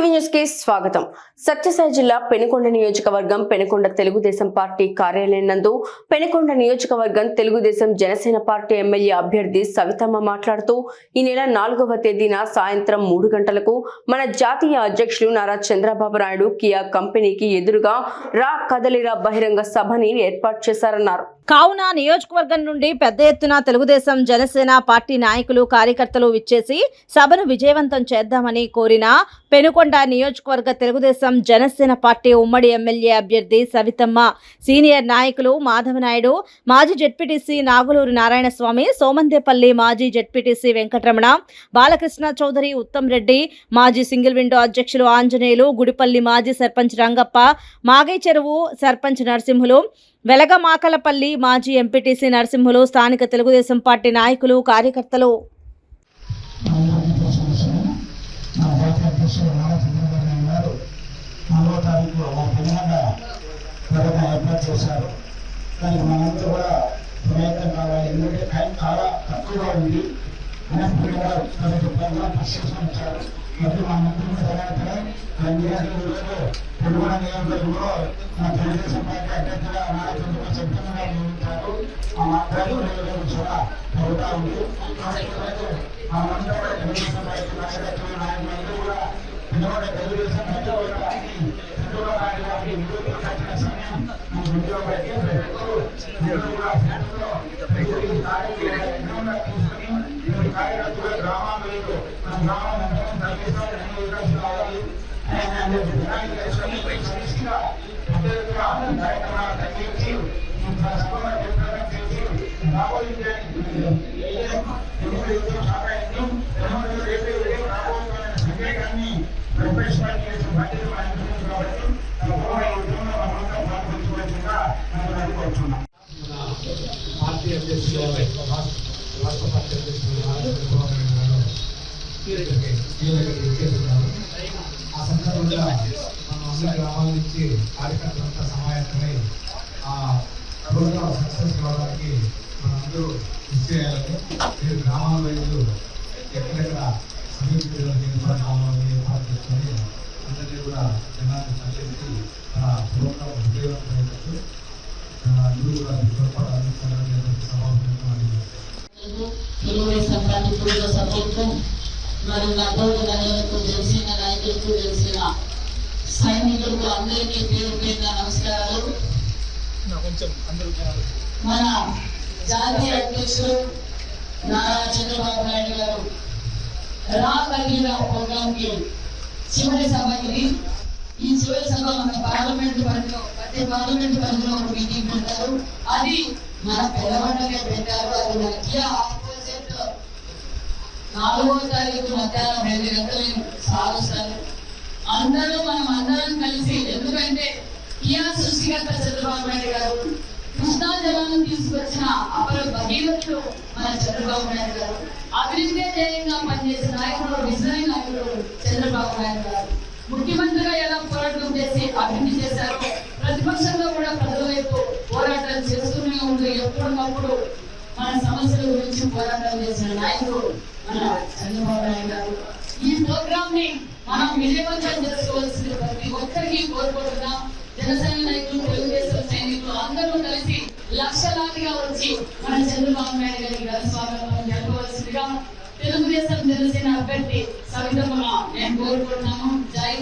TV న్యూస్కి స్వాగతం. సత్యసాయి జిల్లా పెనుకొండ నియోజకవర్గం పెనుకొండ తెలుగుదేశం పార్టీ కార్యాలయం నందు పెనుకొండ నియోజకవర్గం తెలుగుదేశం జనసేన పార్టీ ఎమ్మెల్యే అభ్యర్థి సవితమ్మ మాట్లాడుతూ ఈ నెల నాలుగవ తేదీన సాయంత్రం మూడు గంటలకు మన జాతీయ అధ్యక్షులు నారా చంద్రబాబు నాయుడు కియా కంపెనీకి ఎదురుగా రా కదలిరా బహిరంగ సభని ఏర్పాటు చేశారన్నారు. కావున నియోజకవర్గం నుండి పెద్ద ఎత్తున తెలుగుదేశం జనసేన పార్టీ నాయకులు కార్యకర్తలు విచ్చేసి సభను విజయవంతం చేద్దామని కోరిన పెనుకొండ నియోజకవర్గ తెలుగుదేశం జనసేన పార్టీ ఉమ్మడి ఎమ్మెల్యే అభ్యర్థి సవితమ్మ సీనియర్ నాయకులు మాధవనాయుడు మాజీ జెడ్పీటీసీ నాగులూరు నారాయణస్వామి సోమందేపల్లి మాజీ జెడ్పీటీసీ వెంకటరమణ బాలకృష్ణ చౌదరి ఉత్తమ్ రెడ్డి మాజీ సింగిల్ విండో అధ్యక్షులు ఆంజనేయులు గుడిపల్లి మాజీ సర్పంచ్ రంగప్ప మాగై చెరువు సర్పంచ్ నరసింహులు వెలగమాకలపల్లి మాజీ ఎంపీటీసీ నరసింహులు స్థానిక తెలుగుదేశం పార్టీ నాయకులు కార్యకర్తలు. దానికి కూడా ప్రయత్నం కావాలి ఎందుకంటే టైం చాలా తక్కువగా ఉంది అయినప్పటికీ కూడా పరిశీలించారు మరియు మా మంత్రులు తర్వాత నియోజకవర్గంలో పెనుగొండ నియోజకవర్గంలో మన తెలుగుదేశం పార్టీ అధ్యక్షులుగా నియమించారు ఆ మాట్లాడి నియోజకవర్గం కూడా పెరుగుతా ఉంది తెలుగుదేశం పార్టీ నాయకత్వం నాయకులందరూ కూడా పిల్లవాడ తెలుగుదేశం పార్టీ వాళ్ళ సమయం గ్రామాలు పార్టీ అధ్యక్షులు రాష్ట్ర రాష్ట్ర పార్టీ అధ్యక్షులు నారా చంద్రబాబు నాయుడు గారు ఇక్కడికి ఈ దగ్గరికి ఇచ్చేస్తున్నారు. ఆ సందర్భంగా మనం అన్ని గ్రామాల నుంచి కార్యకర్తలంతా సమాయత్తమై ఆ ప్రోగ్రామ్ సక్సెస్ కావడానికి మనందరూ కృషి చేయాలని మీరు గ్రామాల వైపు ఎక్కడెక్కడ సమీపించడానికి ఏర్పాటు ఏర్పాటు చేసుకొని అందరినీ కూడా జనాన్ని సంచరించి మన ప్రోగ్రాం ఉపయోగపడేటట్టు అందరూ కూడా తోడ్పాటు అందించాలని చెప్పి తెలుగుదేశం పార్టీ కుటుంబ సభ్యులకు మరి గద్దోడు గణలకు తెలిసిన నాయకులకు తెలిసిన సైనికులకు అందరికీ పేరు పేరున నమస్కారాలు. మన జాతీయ అధ్యక్షుడు నారా చంద్రబాబు నాయుడు గారు రా ప్రోగ్రామ్కి చివరి సభ ఇది ఈ చివరి సభ మన పార్లమెంట్ పరిధిలో ప్రతి పార్లమెంట్ పరిధిలో ఒక మీటింగ్ పెడతారు. అది మన పిల్లవాళ్ళకే పెట్టారు. అది మధ్య నాలుగో తారీఖు మధ్యాహ్నం రెండు గంటలు నేను సాగుస్తాను అందరూ మనం అందరం కలిసి ఎందుకంటే కియా సృష్టికర్త చంద్రబాబు నాయుడు గారు కృష్ణా జలాన్ని తీసుకొచ్చిన అపర భగీరథుడు మన చంద్రబాబు నాయుడు గారు. అభివృద్ధి ధ్యేయంగా పనిచేసిన నాయకుడు విజయ నాయకుడు చంద్రబాబు నాయుడు గారు. ముఖ్యమంత్రిగా ఎలా పోరాటం చేసి అభివృద్ధి సమస్యల గురించి పోరాటం చేసిన నాయకుడు మన చంద్రబాబు నాయుడు గారు. ఈ ప్రోగ్రామ్ని మనం విజయవంతం చేసుకోవాల్సింది ప్రతి ఒక్కరికి కోరుకుంటున్నాం. జనసేన నాయకులు తెలుగుదేశం సైనికులు అందరూ కలిసి లక్షలాదిగా వచ్చి మన చంద్రబాబు నాయుడు గారికి ఘనస్వాగతం జరపవలసిందిగా తెలుగుదేశం జనసేన అభ్యర్థి సవితమ్మ నేను కోరుకుంటున్నాము జై